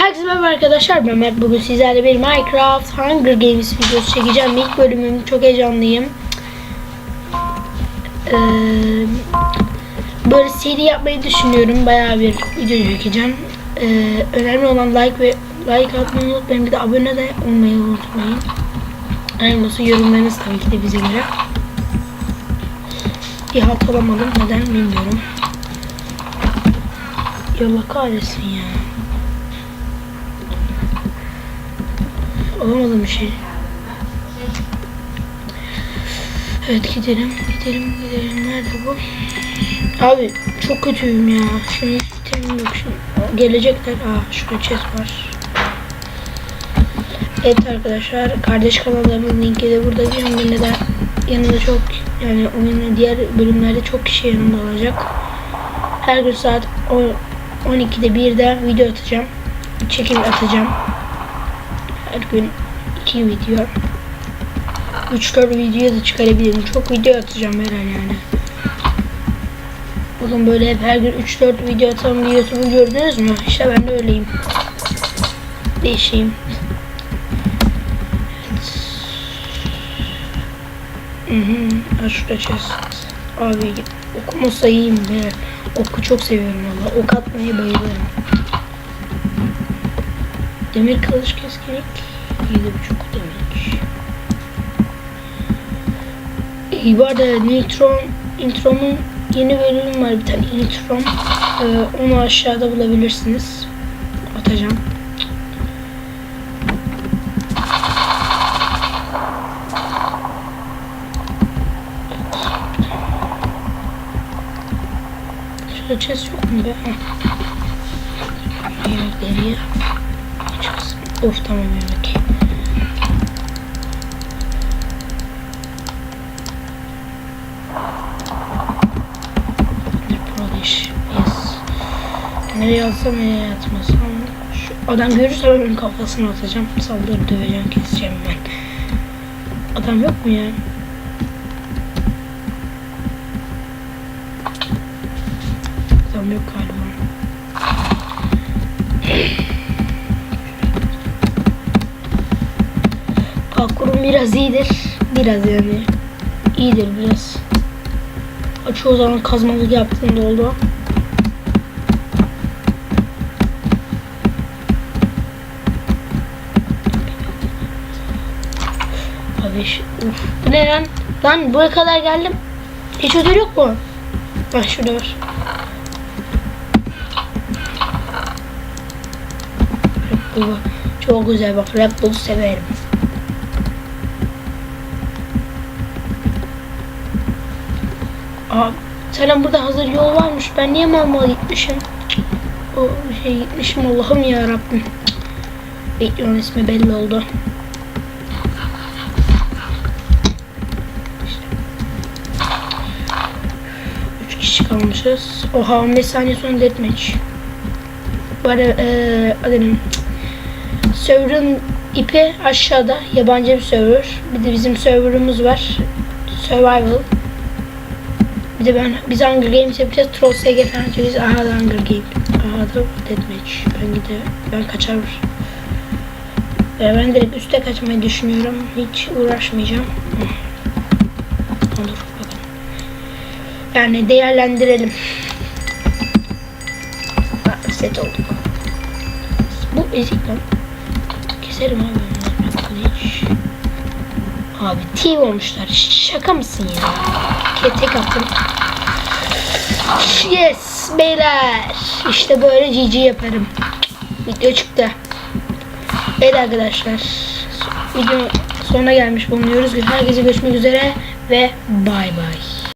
Herkese merhaba arkadaşlar ben Mert. Bugün sizlerle bir Minecraft Hunger Games videosu çekeceğim. İlk bölümüm çok heyecanlıyım. Ee, böyle seri yapmayı düşünüyorum. Bayağı bir video çekeceğim. Ee, önemli olan like ve like atmayı unutmayın. Bir de abone de olmayı unutmayın. Aynısı yorumlarınız tabii ki de bize göre. Bir hat alamadım. Neden bilmiyorum. Yolla kahretsin ya. Alamadım bir şey. Evet gidelim, gidelim, gidelim. Nerede bu? Abi çok kötüyüm ya. Şimdi itemim yok şimdi. Gelecekler. Aa şurada chest var. Evet arkadaşlar kardeş kanallarımın linki de burada. Yanında da yanında çok yani oyunun diğer bölümlerde çok kişi yanında olacak. Her gün saat 10 12'de 1'de video atacağım. Çekim atacağım. Her gün 2 video. 3-4 video da çıkarabilirim. Çok video atacağım herhalde yani. Oğlum böyle hep her gün 3-4 video atan bir YouTube'u gördünüz mü? İşte ben de öyleyim. Değişeyim. Hı hı. Şurada chest. Abi okumasa iyiyim be. Oku çok seviyorum valla. Ok atmayı bayılırım. Demir kılıç keskinlik. Yedi buçuk demek. İyi bu arada Nitron, Introm'un yeni bölümü var bir tane Introm. Ee, onu aşağıda bulabilirsiniz. Atacağım. Şurada chest yok mu be? Heh. Yemekleri çıksın. Of tamam. Bir Polish. Yes. Nereye atsam nereye atmasam. Şu adam görürse ben onun kafasına atacağım. Saldırıp döveceğim keseceğim ben. Adam yok mu ya? Adam yok galiba. Biraz iyidir. Biraz yani. İyidir biraz. Çoğu zaman kazmalık yaptığımda oldu. Abi şu- ne lan? Lan buraya kadar geldim. Hiç ödül yok mu? Bak şurada var. Çok güzel bak Red Bull severim. Selam burada hazır yol varmış. Ben niye mal gitmişim? O şey gitmişim Allah'ım ya Rabbim. Bekliyorum ismi belli oldu. Üç kişi kalmışız. Oha 15 saniye sonra deathmatch. Bana eee adım server'ın ipi aşağıda yabancı bir server. Bir de bizim server'ımız var. Survival. Bir de ben biz Hunger Games yapacağız. Troll SG falan çekeceğiz. Aha da Hunger Games. Aha da Deathmatch. Ben gide ben kaçar. Ve ben direkt üste kaçmayı düşünüyorum. Hiç uğraşmayacağım. Olur bakalım. Yani değerlendirelim. Ha, set olduk. Bu ezik lan. Keserim abi. Abi T olmuşlar. Şaka mısın ya? Ke- Tek attım. Yes beyler. İşte böyle GG yaparım. Video çıktı. Evet arkadaşlar. Video sonuna gelmiş bulunuyoruz. Herkese görüşmek üzere ve bay bay.